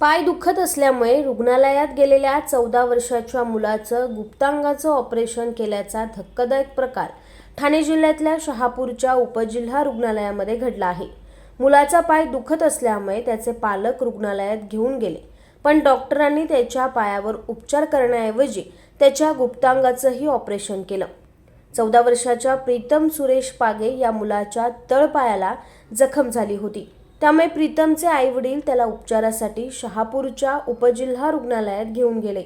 पाय दुखत असल्यामुळे रुग्णालयात गेलेल्या चौदा वर्षाच्या मुलाचं गुप्तांगाचं ऑपरेशन केल्याचा धक्कादायक प्रकार ठाणे जिल्ह्यातल्या शहापूरच्या उपजिल्हा रुग्णालयामध्ये घडला आहे. मुलाचा पाय दुखत असल्यामुळे त्याचे पालक रुग्णालयात घेऊन गेले. पण डॉक्टरांनी त्याच्या पायावर उपचार करण्याऐवजी त्याच्या गुप्तांगाचंही ऑपरेशन केलं. चौदा वर्षाच्या प्रीतम सुरेश पागे या मुलाच्या तळपायाला जखम झाली होती. त्यामुळे प्रीतमचे आईवडील त्याला उपचारासाठी शहापूरच्या उपजिल्हा रुग्णालयात घेऊन गेले.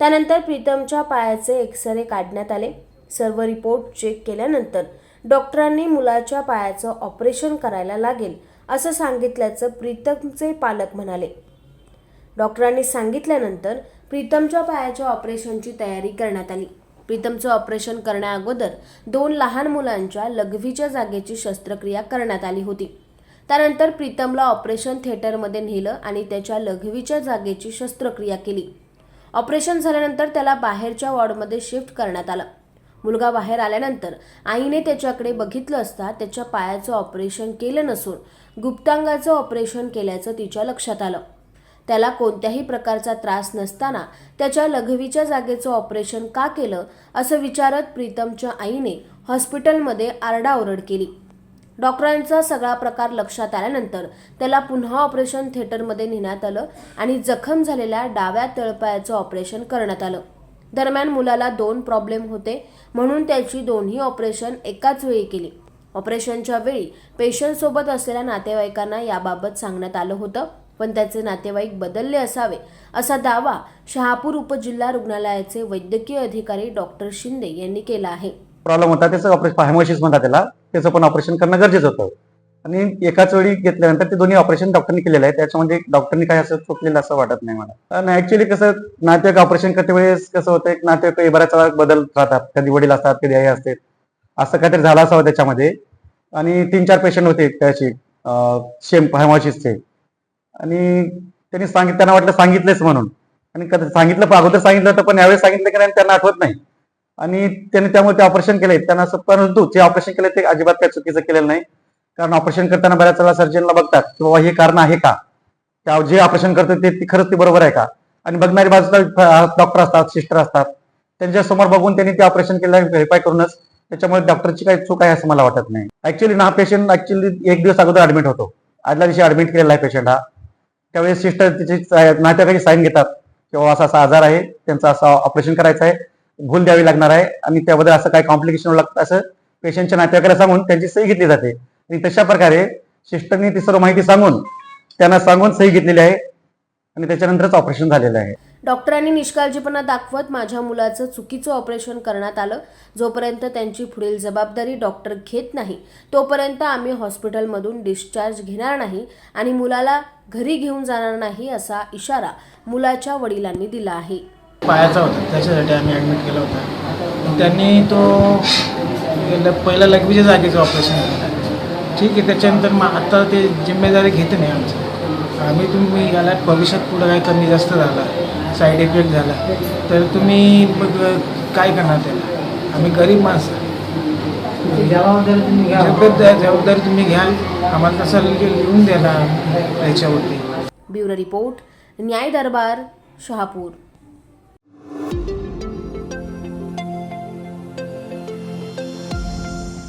त्यानंतर प्रीतमच्या पायाचे एक्सरे काढण्यात आले. सर्व रिपोर्ट चेक केल्यानंतर डॉक्टरांनी मुलाच्या पायाचं ऑपरेशन करायला लागेल असं सांगितल्याचं प्रीतमचे पालक म्हणाले. डॉक्टरांनी सांगितल्यानंतर प्रीतमच्या पायाच्या ऑपरेशनची तयारी करण्यात आली. प्रीतमचं ऑपरेशन करण्याअगोदर दोन लहान मुलांच्या लघवीच्या जागेची शस्त्रक्रिया करण्यात आली होती. त्यानंतर प्रीतमला ऑपरेशन थिएटरमध्ये नेलं आणि त्याच्या लघवीच्या जागेची शस्त्रक्रिया केली. ऑपरेशन झाल्यानंतर त्याला बाहेरच्या वॉर्डमध्ये शिफ्ट करण्यात आलं. मुलगा बाहेर आल्यानंतर आईने त्याच्याकडे बघितलं असता त्याच्या पायाचं ऑपरेशन केलं नसून गुप्तांगाचं ऑपरेशन केल्याचं तिच्या लक्षात आलं. त्याला कोणत्याही प्रकारचा त्रास नसताना त्याच्या लघवीच्या जागेचं ऑपरेशन का केलं असं विचारत प्रीतमच्या आईने हॉस्पिटलमध्ये आरडाओरड केली. डॉक्टरांचा सगळा प्रकार लक्षात आल्यानंतर त्याला पुन्हा ऑपरेशन थिएटरमध्ये नेण्यात आलं आणि जखम झालेल्या डाव्या तळपायाचं ऑपरेशन करण्यात आलं. दरम्यान मुलाला दोन प्रॉब्लेम होते म्हणून त्याची दोन्ही ऑपरेशन एकाच वेळी केली. ऑपरेशनच्या वेळी पेशंटसोबत असलेल्या नातेवाईकांना याबाबत सांगण्यात आलं होतं पण त्याचे नातेवाईक बदलले असावे असा दावा शहापूर उपजिल्हा रुग्णालयाचे वैद्यकीय अधिकारी डॉक्टर शिंदे यांनी केला आहे. प्रॉब्लेम होता त्याचं ऑपरेशन म्हणतात त्याला. त्याचं पण ऑपरेशन करणं गरजेचं होतं. आणि एकाच वेळी घेतल्यानंतर ते दोन्ही ऑपरेशन डॉक्टरनी केलेलं आहे. त्याच्यामध्ये म्हणजे डॉक्टरनी काय असं चुकलेलं असं वाटत नाही मला. आणि ऍक्च्युली कसं नातेवाईक ऑपरेशन करते वेळेस कसं होतं एक नातेवाईक बऱ्याच वेळा बदल राहतात. कधी वडील असतात कधी आई असते. असं काहीतरी झालं असावं त्याच्यामध्ये. आणि तीन चार पेशंट होते त्याची शेम हायमोसिसचे आणि त्यांनी सांगित त्यांना वाटलं सांगितलेच म्हणून. आणि कधी सांगितलं अगोदर सांगितलं होतं पण यावेळेस सांगितलं की नाही त्यांना आठवत नाही. आणि त्यांनी त्यामुळे ते ऑपरेशन केलंय. त्यांना असं परंतु जे ऑपरेशन केलंय ते अजिबात काही चुकीचं केलेलं नाही. कारण ऑपरेशन करताना बऱ्याच वेळा सर्जनला बघतात की बाबा हे कारण आहे का? त्या जे ऑपरेशन करतात ते खरंच ते बरोबर आहे का? आणि बघणारी बाजूला डॉक्टर असतात सिस्टर असतात. त्यांच्यासमोर बघून त्यांनी ते ऑपरेशन केलं व्हेरीफाय करूनच त्याच्यामुळे डॉक्टरची काही चूक आहे असं मला वाटत नाही. ऍक्च्युली ना हा पेशंट ऍक्च्युली एक दिवस अगोदर ऍडमिट होतो. आदल्या दिवशी ऍडमिट केलेला आहे पेशंट हा. त्यावेळेस सिस्टर तिची नातेवाईकाची साईन घेतात किंवा असा असा आजार आहे त्यांचं असा ऑपरेशन करायचं आहे. भूल द्यावी लागणार आहे आणि त्याबद्दल असं काही कॉम्प्लिकेशन लागतं. असं पेशंटच्या नातेवाईकाला सांगून त्यांची सही घेतली जाते. आणि तशा प्रकारे सिस्टरनी ती सर्व माहिती सांगून त्यांना सांगून सही घेतलेली आहे आणि त्याच्यानंतरच ऑपरेशन झालेलं आहे. डॉक्टरांनी निष्काळजीपणा दाखवत माझ्या मुलाचं चुकीचं ऑपरेशन करण्यात आलं. जोपर्यंत त्यांची पुढील जबाबदारी डॉक्टर घेत नाही तोपर्यंत आम्ही हॉस्पिटलमधून डिस्चार्ज घेणार नाही आणि मुलाला घरी घेऊन जाणार नाही असा इशारा मुलाच्या वडिलांनी दिला आहे. पायाचा होता. त्याच्यासाठी आम्ही ॲडमिट केला होता. त्यांनी तो ल- पहिला लघवीच्या जागेचं ऑपरेशन केलं. ठीक आहे त्याच्यानंतर मग आता ते जिम्मेदारी घेते नाही आमची. आम्ही तुम्ही याला भविष्यात पुढं काय कमी जास्त झाला साईड इफेक्ट झाला तर तुम्ही मग काय करणार त्याला? आम्ही गरीब माणसं. जबाबदारी तुम्ही घ्या. जबाबदारी तुम्ही घ्याल. आम्हाला तसं लिह- लिहून द्या ना त्याच्यावरती. ब्युरो रिपोर्ट न्याय दरबार शहापूर.